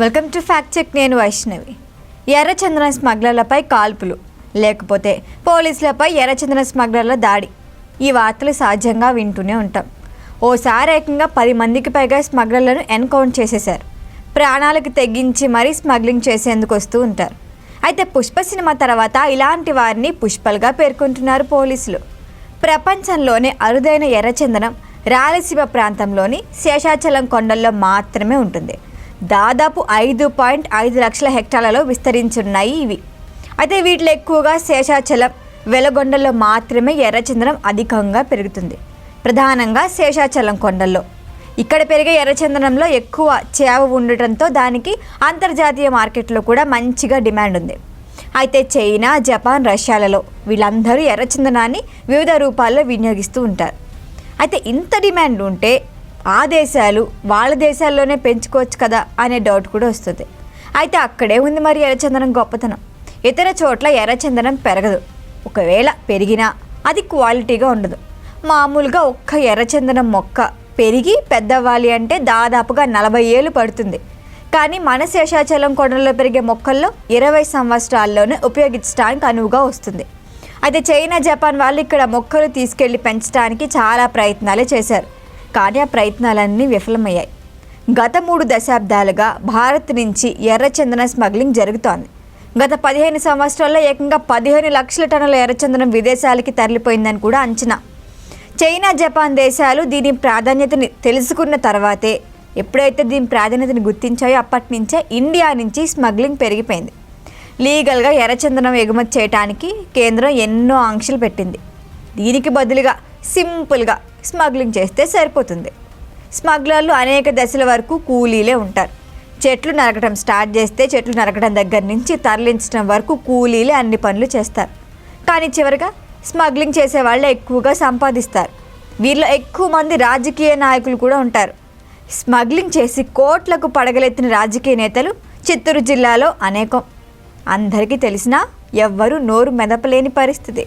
Welcome to fact check నేను వైష్ణవి. ఎర్రచందనం స్మగ్లర్లపై కాల్పులు. లేకపోతే పోలీసులపై ఎర్రచందనం స్మగ్లర్ల దాడి. ఈ వార్తలు సహజంగా వింటూనే ఉంటాం. ఓసారి ఏకంగా పది మందికి పైగా స్మగ్లర్లను ఎన్కౌంట్ చేసేశారు. ప్రాణాలకు తెగించి మరీ స్మగ్లింగ్ చేసేందుకు వస్తూ ఉంటారు. అయితే పుష్ప సినిమా తర్వాత ఇలాంటి వారిని పుష్పలుగా పేర్కొంటున్నారు పోలీసులు. ప్రపంచంలోనే అరుదైన ఎర్రచందనం రాయలసీమ ప్రాంతంలోని శేషాచలం కొండల్లో మాత్రమే ఉంటుంది. దాదాపు ఐదు పాయింట్ ఐదు లక్షల హెక్టార్లలో విస్తరించున్నాయి ఇవి. అయితే వీటిలో ఎక్కువగా శేషాచలం వెలగొండల్లో మాత్రమే ఎర్రచందనం అధికంగా పెరుగుతుంది. ప్రధానంగా శేషాచలం కొండల్లో. ఇక్కడ పెరిగే ఎర్రచందనంలో ఎక్కువ చేవ ఉండటంతో దానికి అంతర్జాతీయ మార్కెట్లో కూడా మంచిగా డిమాండ్ ఉంది. అయితే చైనా జపాన్ రష్యాలలో వీళ్ళందరూ ఎర్రచందనాన్ని వివిధ రూపాల్లో వినియోగిస్తూ ఉంటారు. అయితే ఇంత డిమాండ్ ఉంటే ఆ దేశాలు వాళ్ళ దేశాల్లోనే పెంచుకోవచ్చు కదా అనే డౌట్ కూడా వస్తుంది. అయితే అక్కడే ఉంది మరి ఎర్రచందనం గొప్పతనం. ఇతర చోట్ల ఎర్రచందనం పెరగదు. ఒకవేళ పెరిగినా అది క్వాలిటీగా ఉండదు. మామూలుగా ఒక్క ఎర్రచందనం మొక్క పెరిగి పెద్దవ్వాలి అంటే దాదాపుగా నలభై ఏళ్ళు పడుతుంది. కానీ మన శేషాచలం కొండల్లో పెరిగే మొక్కల్లో ఇరవై సంవత్సరాల్లోనే ఉపయోగించడానికి అనువుగా వస్తుంది. అయితే చైనా జపాన్ వాళ్ళు ఇక్కడ మొక్కలు తీసుకెళ్ళి పెంచడానికి చాలా ప్రయత్నాలే చేశారు. కార్యప్రయత్నాలన్నీ విఫలమయ్యాయి. గత మూడు దశాబ్దాలుగా భారత్ నుంచి ఎర్రచందన స్మగ్లింగ్ జరుగుతోంది. గత పదిహేను సంవత్సరాల్లో ఏకంగా పదిహేను లక్షల టన్నుల ఎర్రచందనం విదేశాలకి తరలిపోయిందని కూడా అంచనా. చైనా జపాన్ దేశాలు దీని ప్రాధాన్యతని తెలుసుకున్న తర్వాతే ఎప్పుడైతే దీని ప్రాధాన్యతని గుర్తించాయో అప్పటి నుంచే ఇండియా నుంచి స్మగ్లింగ్ పెరిగిపోయింది. లీగల్గా ఎర్రచందనం ఎగుమతి చేయడానికి కేంద్రం ఎన్నో ఆంక్షలు పెట్టింది. దీనికి బదులుగా సింపుల్గా స్మగ్లింగ్ చేస్తే సరిపోతుంది. స్మగ్లర్లు అనేక దశల వరకు కూలీలే ఉంటారు. చెట్లు నరకడం స్టార్ట్ చేస్తే చెట్లు నరకడం దగ్గర నుంచి తరలించడం వరకు కూలీలే అన్ని పనులు చేస్తారు. కానీ చివరిగా స్మగ్లింగ్ చేసే వాళ్ళే ఎక్కువగా సంపాదిస్తారు. వీరిలో ఎక్కువ మంది రాజకీయ నాయకులు కూడా ఉంటారు. స్మగ్లింగ్ చేసి కోట్లకు పడగలెత్తిన రాజకీయ నేతలు చిత్తూరు జిల్లాలో అనేకం. అందరికీ తెలిసినా ఎవ్వరూ నోరు మెదపలేని పరిస్థితి.